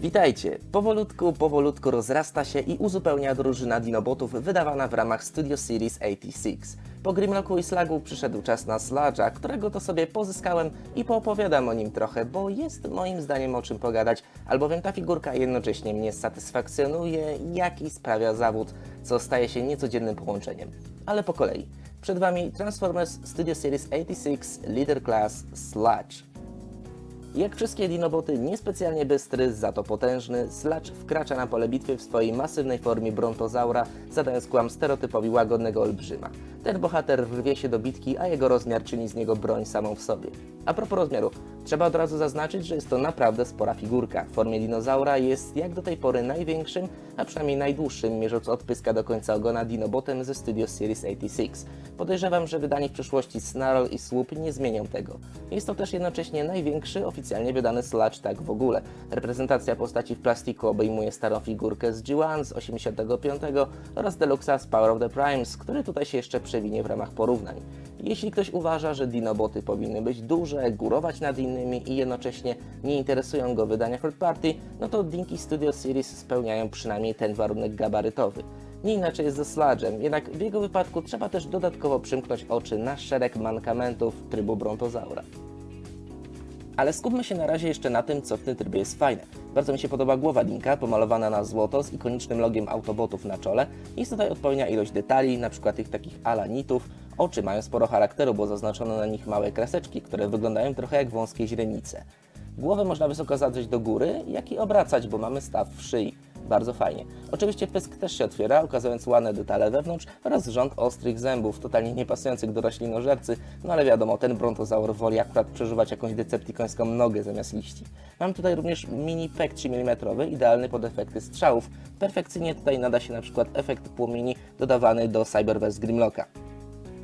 Witajcie! Powolutku, powolutku rozrasta się i uzupełnia drużyna Dinobotów wydawana w ramach Studio Series 86. Po Grimlocku i Slagu przyszedł czas na Sludge'a, którego to sobie pozyskałem i poopowiadam o nim trochę, bo jest moim zdaniem o czym pogadać, albowiem ta figurka jednocześnie mnie satysfakcjonuje, jak i sprawia zawód, co staje się niecodziennym połączeniem. Ale po kolei. Przed Wami Transformers Studio Series 86 Leader Class Sludge. Jak wszystkie dinoboty, niespecjalnie bystry, za to potężny, Sludge wkracza na pole bitwy w swojej masywnej formie brontozaura, zadając kłam stereotypowi łagodnego olbrzyma. Ten bohater rwie się do bitki, a jego rozmiar czyni z niego broń samą w sobie. A propos rozmiaru, trzeba od razu zaznaczyć, że jest to naprawdę spora figurka. W formie dinozaura jest jak do tej pory największym, a przynajmniej najdłuższym, mierząc od pyska do końca ogona dinobotem ze Studio Series 86. Podejrzewam, że wydani w przyszłości Snarl i Swoop nie zmienią tego. Jest to też jednocześnie największy oficjalnie wydany Sludge tak w ogóle. Reprezentacja postaci w plastiku obejmuje starą figurkę z G1 z 85 oraz Deluxa z Power of the Primes, który tutaj się jeszcze przewinie w ramach porównań. Jeśli ktoś uważa, że dinoboty powinny być duże, górować nad innymi i jednocześnie nie interesują go wydania third party, no to Dinky Studio Series spełniają przynajmniej ten warunek gabarytowy. Nie inaczej jest ze Sludge'em, jednak w jego wypadku trzeba też dodatkowo przymknąć oczy na szereg mankamentów trybu Brontozaura. Ale skupmy się na razie jeszcze na tym, co w tym trybie jest fajne. Bardzo mi się podoba głowa Linka, pomalowana na złoto z ikonicznym logiem Autobotów na czole. Jest tutaj odpowiednia ilość detali, np. tych takich alanitów. Oczy mają sporo charakteru, bo zaznaczono na nich małe kreseczki, które wyglądają trochę jak wąskie źrenice. Głowę można wysoko zadrzeć do góry, jak i obracać, bo mamy staw w szyi. Bardzo fajnie. Oczywiście pysk też się otwiera, ukazując ładne detale wewnątrz oraz rząd ostrych zębów, totalnie niepasujących do roślinożercy, no ale wiadomo, ten brontozaur woli akurat przeżywać jakąś deceptikońską nogę zamiast liści. Mam tutaj również mini pek 3 mm, idealny pod efekty strzałów. Perfekcyjnie tutaj nada się na przykład efekt płomieni dodawany do Cyberverse Grimlocka.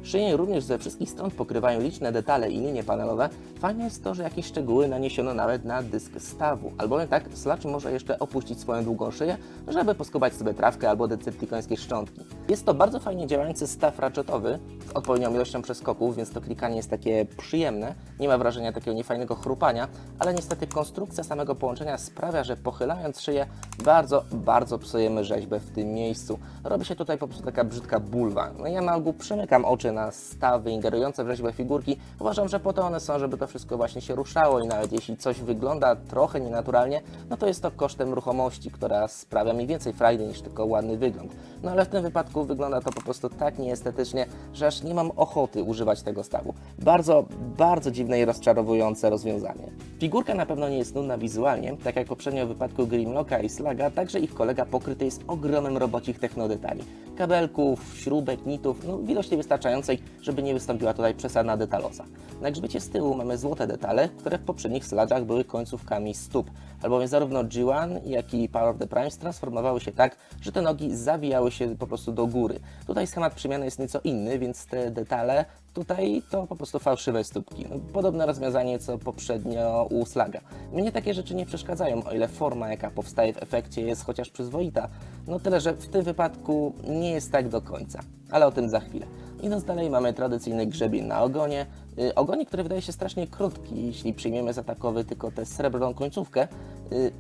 Szyję również ze wszystkich stron pokrywają liczne detale i linie panelowe. Fajne jest to, że jakieś szczegóły naniesiono nawet na dysk stawu, albowiem tak Sludge może jeszcze opuścić swoją długą szyję, żeby poskubać sobie trawkę albo deceptikońskie szczątki. Jest to bardzo fajnie działający staw ratchetowy z odpowiednią ilością przeskoków, więc to klikanie jest takie przyjemne. Nie ma wrażenia takiego niefajnego chrupania, ale niestety konstrukcja samego połączenia sprawia, że pochylając szyję bardzo, bardzo psujemy rzeźbę w tym miejscu. Robi się tutaj po prostu taka brzydka bulwa. No ja na ogół przymykam oczy na stawy ingerujące w rzeźbę figurki. Uważam, że po to one są, żeby to wszystko właśnie się ruszało i nawet jeśli coś wygląda trochę nienaturalnie, no to jest to kosztem ruchomości, która sprawia mi więcej frajdy niż tylko ładny wygląd. No ale w tym wypadku wygląda to po prostu tak nieestetycznie, że aż nie mam ochoty używać tego stawu. Bardzo, bardzo dziwne i rozczarowujące rozwiązanie. Figurka na pewno nie jest nudna wizualnie, tak jak poprzednio w wypadku Grimlocka i Slaga, także ich kolega pokryty jest ogromem robocich technodetali. Kabelków, śrubek, nitów, no w ilości wystarczającej, żeby nie wystąpiła tutaj przesadna detaloza. Na grzbiecie z tyłu mamy złote detale, które w poprzednich Slagach były końcówkami stóp, albowiem zarówno G1, jak i Power of the Primes transformowały się tak, że te nogi zawijały się po prostu do góry. Tutaj schemat przemiany jest nieco inny, więc te detale Tutaj to po prostu fałszywe stópki. Podobne rozwiązanie co poprzednio u Slaga. Mnie takie rzeczy nie przeszkadzają, o ile forma jaka powstaje w efekcie jest chociaż przyzwoita. No tyle, że w tym wypadku nie jest tak do końca. Ale o tym za chwilę. Idąc dalej mamy tradycyjny grzebień na ogonie. Y, ogonie, który wydaje się strasznie krótki, jeśli przyjmiemy za takowy tylko tę srebrną końcówkę. Y,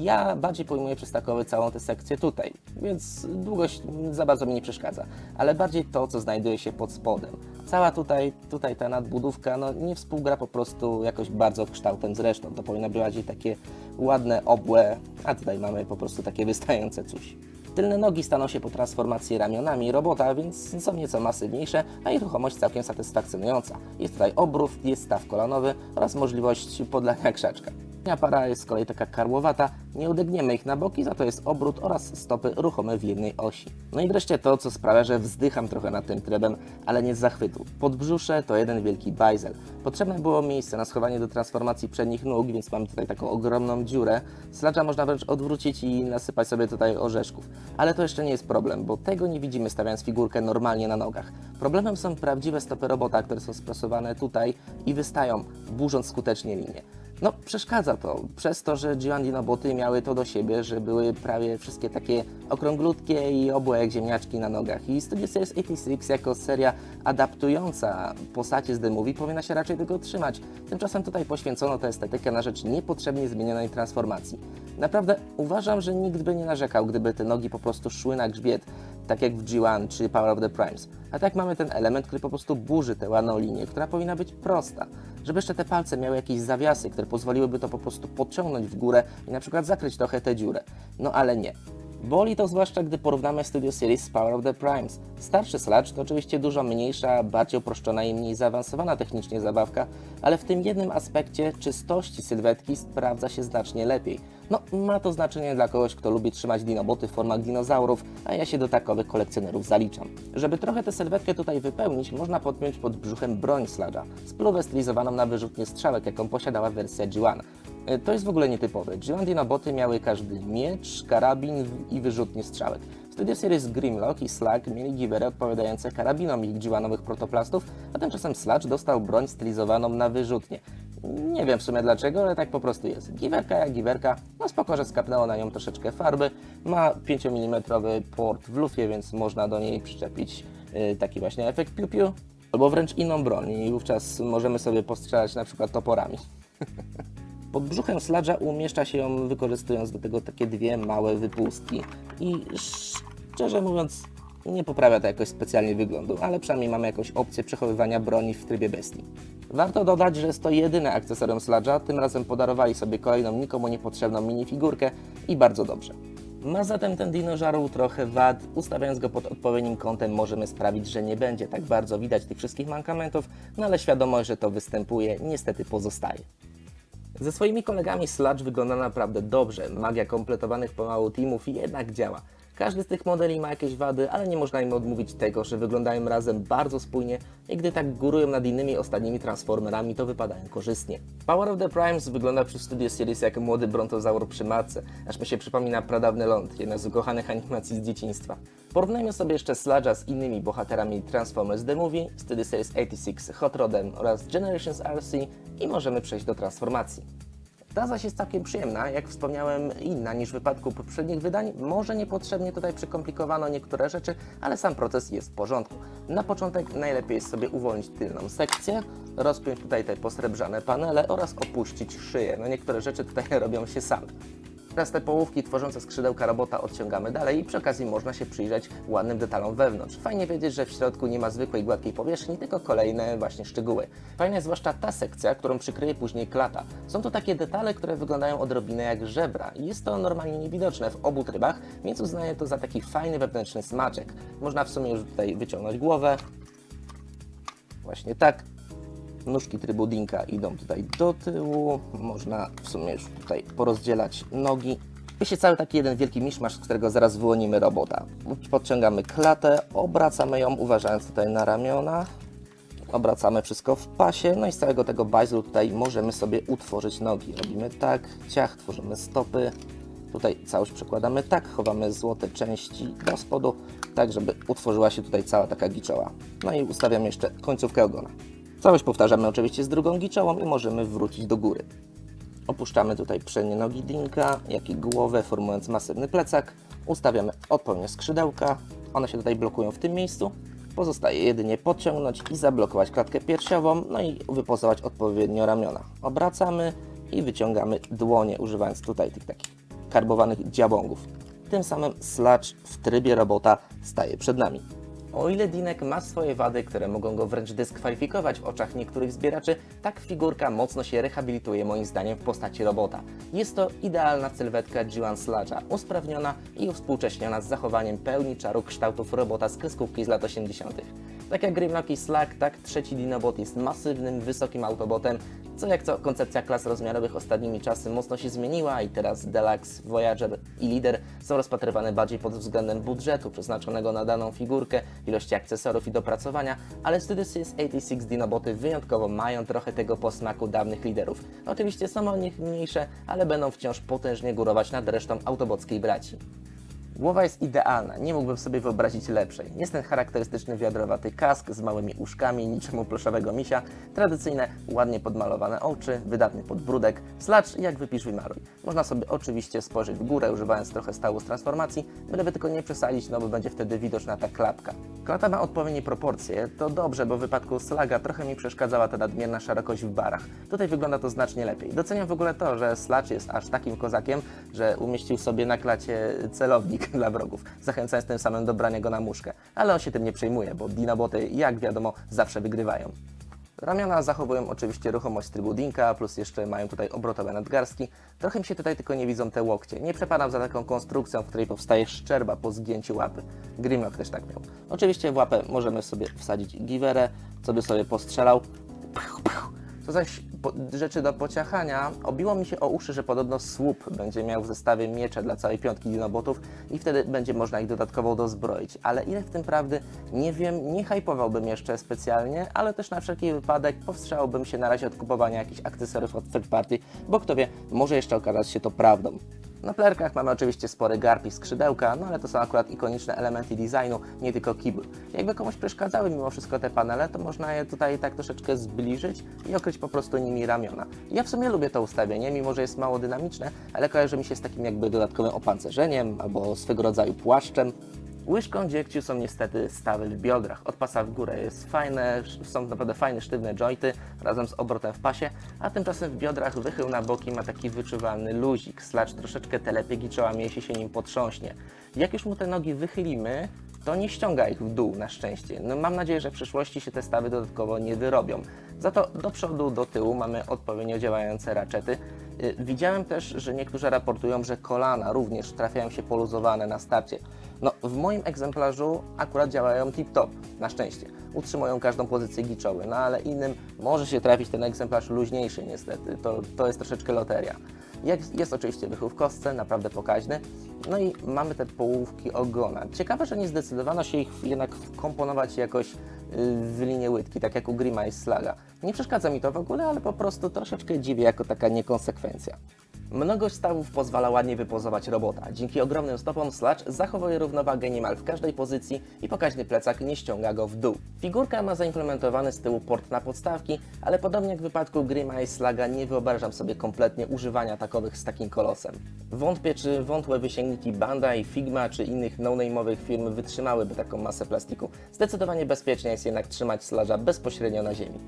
ja bardziej pojmuję przez takowy całą tę sekcję tutaj, więc długość za bardzo mi nie przeszkadza, ale bardziej to, co znajduje się pod spodem. Cała tutaj, tutaj ta nadbudówka no, nie współgra po prostu jakoś bardzo kształtem z resztą. To powinno być bardziej takie ładne, obłe, a tutaj mamy po prostu takie wystające coś. Tylne nogi staną się po transformacji ramionami robota, więc są nieco masywniejsze, a ich ruchomość całkiem satysfakcjonująca. Jest tutaj obrów, jest staw kolanowy oraz możliwość podlania krzaczka. Para jest z kolei taka karłowata, nie udegniemy ich na boki, za to jest obrót oraz stopy ruchome w jednej osi. No i wreszcie to, co sprawia, że wzdycham trochę nad tym trybem, ale nie z zachwytu. Podbrzusze to jeden wielki bajzel. Potrzebne było miejsce na schowanie do transformacji przednich nóg, więc mamy tutaj taką ogromną dziurę. Slacza można wręcz odwrócić i nasypać sobie tutaj orzeszków. Ale to jeszcze nie jest problem, bo tego nie widzimy stawiając figurkę normalnie na nogach. Problemem są prawdziwe stopy robota, które są sprasowane tutaj i wystają, burząc skutecznie linię. No, przeszkadza to. Przez to, że G1 Dinoboty miały to do siebie, że były prawie wszystkie takie okrąglutkie i obłe jak ziemniaczki na nogach. I Studio Series 86 jako seria adaptująca postacie z The Movie powinna się raczej tego trzymać. Tymczasem tutaj poświęcono tę estetykę na rzecz niepotrzebnie zmienionej transformacji. Naprawdę uważam, że nikt by nie narzekał, gdyby te nogi po prostu szły na grzbiet, tak jak w G1 czy Power of the Primes. A tak mamy ten element, który po prostu burzy tę ładną linię, która powinna być prosta. Żeby jeszcze te palce miały jakieś zawiasy, które pozwoliłyby to po prostu podciągnąć w górę i na przykład zakryć trochę tę dziurę. No ale nie. Boli to zwłaszcza, gdy porównamy Studio Series z Power of the Primes. Starszy Sludge to oczywiście dużo mniejsza, bardziej uproszczona i mniej zaawansowana technicznie zabawka, ale w tym jednym aspekcie czystości sylwetki sprawdza się znacznie lepiej. No, ma to znaczenie dla kogoś, kto lubi trzymać dinoboty w formach dinozaurów, a ja się do takowych kolekcjonerów zaliczam. Żeby trochę tę sylwetkę tutaj wypełnić, można podpiąć pod brzuchem broń Sludge'a, spluwę stylizowaną na wyrzutnie strzałek, jaką posiadała wersja G1. E, To jest w ogóle nietypowe. G1 Dinoboty miały każdy miecz, karabin i wyrzutnie strzałek. Studio Series Grimlock i Slug mieli giwery odpowiadające karabinom ich G1owych protoplastów, a tymczasem Sludge dostał broń stylizowaną na wyrzutnie. Nie wiem w sumie dlaczego, ale tak po prostu jest. Giwerka jak giwerka, no spoko, że skapnęło na nią troszeczkę farby. Ma 5 mm port w lufie, więc można do niej przyczepić y, taki właśnie efekt piu-piu, albo wręcz inną broń i wówczas możemy sobie postrzelać na przykład toporami. Pod brzuchem sladża umieszcza się ją wykorzystując do tego takie dwie małe wypustki. I szczerze mówiąc, nie poprawia to jakoś specjalnie wyglądu, ale przynajmniej mamy jakąś opcję przechowywania broni w trybie bestii. Warto dodać, że jest to jedyne akcesorium sladża, tym razem podarowali sobie kolejną nikomu niepotrzebną minifigurkę i bardzo dobrze. Ma zatem ten dinożarł trochę wad, ustawiając go pod odpowiednim kątem możemy sprawić, że nie będzie tak bardzo widać tych wszystkich mankamentów, no ale świadomość, że to występuje, niestety pozostaje. Ze swoimi kolegami Sludge wygląda naprawdę dobrze. Magia kompletowanych pomału teamów jednak działa. Każdy z tych modeli ma jakieś wady, ale nie można im odmówić tego, że wyglądają razem bardzo spójnie i gdy tak górują nad innymi ostatnimi Transformerami, to wypadają korzystnie. Power of the Primes wygląda przy Studio Series jak młody brontozaur przy matce, aż mi się przypomina pradawny ląd, jedna z ukochanych animacji z dzieciństwa. Porównajmy sobie jeszcze Sludge'a z innymi bohaterami Transformers The Movie, Studio Series 86 Hot Rodem oraz Generations RC i możemy przejść do transformacji. Ta zaś jest całkiem przyjemna, jak wspomniałem, inna niż w wypadku poprzednich wydań. Może niepotrzebnie tutaj przykomplikowano niektóre rzeczy, ale sam proces jest w porządku. Na początek najlepiej jest sobie uwolnić tylną sekcję, rozpiąć tutaj te posrebrzane panele oraz opuścić szyję. No niektóre rzeczy tutaj robią się same. Teraz te połówki tworzące skrzydełka robota odciągamy dalej i przy okazji można się przyjrzeć ładnym detalom wewnątrz. Fajnie wiedzieć, że w środku nie ma zwykłej gładkiej powierzchni, tylko kolejne właśnie szczegóły. Fajna jest zwłaszcza ta sekcja, którą przykryje później klata. Są to takie detale, które wyglądają odrobinę jak żebra. Jest to normalnie niewidoczne w obu trybach, więc uznaję to za taki fajny wewnętrzny smaczek. Można w sumie już tutaj wyciągnąć głowę. Właśnie tak. Nóżki trybu Dinka idą tutaj do tyłu. Można w sumie już tutaj porozdzielać nogi. Jest cały taki jeden wielki miszmasz, z którego zaraz wyłonimy robota. Podciągamy klatę, obracamy ją, uważając tutaj na ramiona. Obracamy wszystko w pasie, no i z całego tego bajzlu tutaj możemy sobie utworzyć nogi. Robimy tak, ciach, tworzymy stopy. Tutaj całość przekładamy tak, chowamy złote części do spodu, tak żeby utworzyła się tutaj cała taka giczoła. No i ustawiam jeszcze końcówkę ogona. Całość powtarzamy oczywiście z drugą giczołą i możemy wrócić do góry. Opuszczamy tutaj przednie nogi Dinka, jak i głowę, formując masywny plecak. Ustawiamy odpowiednio skrzydełka. One się tutaj blokują w tym miejscu. Pozostaje jedynie podciągnąć i zablokować klatkę piersiową, no i wypozować odpowiednio ramiona. Obracamy i wyciągamy dłonie, używając tutaj tych takich karbowanych dziabągów. Tym samym sludge w trybie robota staje przed nami. O ile Dinek ma swoje wady, które mogą go wręcz dyskwalifikować w oczach niektórych zbieraczy, tak figurka mocno się rehabilituje moim zdaniem w postaci robota. Jest to idealna sylwetka G1 Sludge'a, usprawniona i uwspółcześniona z zachowaniem pełni czaru kształtów robota z kreskówki z lat 80. Tak jak Grimlock i Slack, tak trzeci Dinobot jest masywnym, wysokim autobotem, co jak co koncepcja klas rozmiarowych ostatnimi czasy mocno się zmieniła i teraz Deluxe, Voyager i Leader są rozpatrywane bardziej pod względem budżetu przeznaczonego na daną figurkę, ilości akcesorów i dopracowania, ale Studio Series 86 Dinoboty wyjątkowo mają trochę tego posmaku dawnych liderów. Oczywiście są o nich mniejsze, ale będą wciąż potężnie górować nad resztą autobockiej braci. Głowa jest idealna, nie mógłbym sobie wyobrazić lepszej. Jest ten charakterystyczny wiadrowaty kask z małymi uszkami, niczemu pluszowego misia, tradycyjne, ładnie podmalowane oczy, wydatny podbródek, slacz jak wypisz wymaruj. Można sobie oczywiście spojrzeć w górę, używając trochę stawu z transformacji, byleby tylko nie przesadzić, no bo będzie wtedy widoczna ta klapka. Klata ma odpowiednie proporcje, to dobrze, bo w wypadku Slaga trochę mi przeszkadzała ta nadmierna szerokość w barach. Tutaj wygląda to znacznie lepiej. Doceniam w ogóle to, że Slacz jest aż takim kozakiem, że umieścił sobie na klacie celownik dla wrogów, zachęcając tym samym do brania go na muszkę. Ale on się tym nie przejmuje, bo dinoboty, jak wiadomo, zawsze wygrywają. Ramiona zachowują oczywiście ruchomość trybu Dinka, plus jeszcze mają tutaj obrotowe nadgarstki. Trochę mi się tutaj tylko nie widzą te łokcie. Nie przepadam za taką konstrukcją, w której powstaje szczerba po zgięciu łapy. Grimlock też tak miał. Oczywiście w łapę możemy sobie wsadzić giwerę, co by sobie postrzelał. Puch, puch. Co zaś po, rzeczy do pociachania, obiło mi się o uszy, że podobno słup będzie miał w zestawie miecze dla całej piątki dinobotów i wtedy będzie można ich dodatkowo dozbroić. Ale ile w tym prawdy, nie wiem, nie hypowałbym jeszcze specjalnie, ale też na wszelki wypadek powstrzymałbym się na razie od kupowania jakichś akcesoriów od third party, bo kto wie, może jeszcze okazać się to prawdą. Na plerkach mamy oczywiście spory garb i skrzydełka, no ale to są akurat ikoniczne elementy designu, nie tylko kibel. Jakby komuś przeszkadzały mimo wszystko te panele, to można je tutaj tak troszeczkę zbliżyć i okryć po prostu nimi ramiona. Ja w sumie lubię to ustawienie, mimo że jest mało dynamiczne, ale kojarzy mi się z takim jakby dodatkowym opancerzeniem albo swego rodzaju płaszczem. Łyżką dziegciu są niestety stawy w biodrach. Od pasa w górę jest fajne, są naprawdę fajne, sztywne jointy razem z obrotem w pasie, a tymczasem w biodrach wychył na boki ma taki wyczuwalny luzik. Slacz troszeczkę telepie giczołami, jeśli się nim potrząśnie. Jak już mu te nogi wychylimy, to nie ściąga ich w dół na szczęście. No, mam nadzieję, że w przyszłości się te stawy dodatkowo nie wyrobią. Za to do przodu, do tyłu mamy odpowiednio działające raczety. Y, Widziałem też, że niektórzy raportują, że kolana również trafiają się poluzowane na starcie. No, w moim egzemplarzu akurat działają tip-top, na szczęście. Utrzymują każdą pozycję giczoły, no ale innym może się trafić ten egzemplarz luźniejszy niestety. To, to jest troszeczkę loteria. Jak, jest oczywiście wychół w kostce, naprawdę pokaźny. No i mamy te połówki ogona. Ciekawe, że nie zdecydowano się ich jednak wkomponować jakoś yy, w linię łydki, tak jak u Grima i Slaga. Nie przeszkadza mi to w ogóle, ale po prostu troszeczkę dziwię jako taka niekonsekwencja. Mnogość stawów pozwala ładnie wypozować robota. Dzięki ogromnym stopom Sludge zachowuje równowagę niemal w każdej pozycji i pokaźny plecak nie ściąga go w dół. Figurka ma zaimplementowany z tyłu port na podstawki, ale podobnie jak w wypadku Grima i Slaga nie wyobrażam sobie kompletnie używania takowych z takim kolosem. Wątpię, czy wątłe wysięgniki Bandai, Figma czy innych no-name'owych firm wytrzymałyby taką masę plastiku. Zdecydowanie bezpiecznie jest jednak trzymać Sludge'a bezpośrednio na ziemi.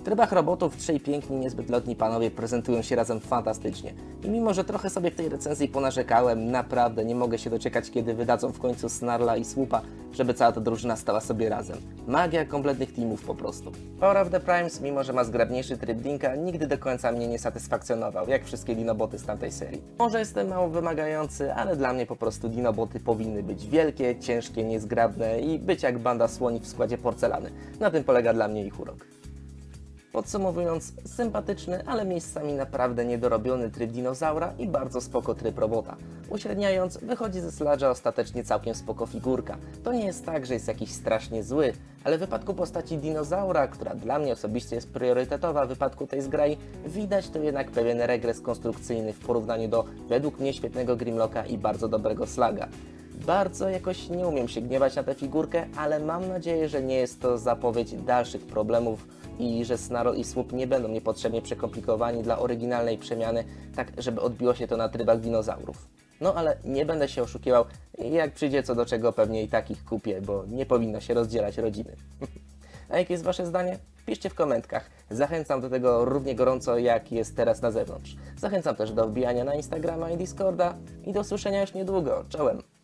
W trybach robotów trzej piękni, niezbyt lotni panowie prezentują się razem fantastycznie. I mimo, że trochę sobie w tej recenzji ponarzekałem, naprawdę nie mogę się doczekać, kiedy wydadzą w końcu Snarla i Słupa, żeby cała ta drużyna stała sobie razem. Magia kompletnych teamów po prostu. Power of the Primes, mimo że ma zgrabniejszy tryb Dinka, nigdy do końca mnie nie satysfakcjonował, jak wszystkie dinoboty z tamtej serii. Może jestem mało wymagający, ale dla mnie po prostu dinoboty powinny być wielkie, ciężkie, niezgrabne i być jak banda słoni w składzie porcelany. Na tym polega dla mnie ich urok. Podsumowując, sympatyczny, ale miejscami naprawdę niedorobiony tryb dinozaura i bardzo spoko tryb robota. Uśredniając, wychodzi ze Sludge'a ostatecznie całkiem spoko figurka. To nie jest tak, że jest jakiś strasznie zły, ale w wypadku postaci dinozaura, która dla mnie osobiście jest priorytetowa w wypadku tej zgrai, widać to jednak pewien regres konstrukcyjny w porównaniu do według mnie świetnego Grimlocka i bardzo dobrego Slaga. Bardzo jakoś nie umiem się gniewać na tę figurkę, ale mam nadzieję, że nie jest to zapowiedź dalszych problemów i że Snarl i Swoop nie będą niepotrzebnie przekomplikowani dla oryginalnej przemiany, tak żeby odbiło się to na trybach dinozaurów. No ale nie będę się oszukiwał, jak przyjdzie co do czego pewnie i takich kupię, bo nie powinno się rozdzielać rodziny. A jakie jest Wasze zdanie? Piszcie w komentkach. Zachęcam do tego równie gorąco, jak jest teraz na zewnątrz. Zachęcam też do wbijania na Instagrama i Discorda i do usłyszenia już niedługo. Czołem!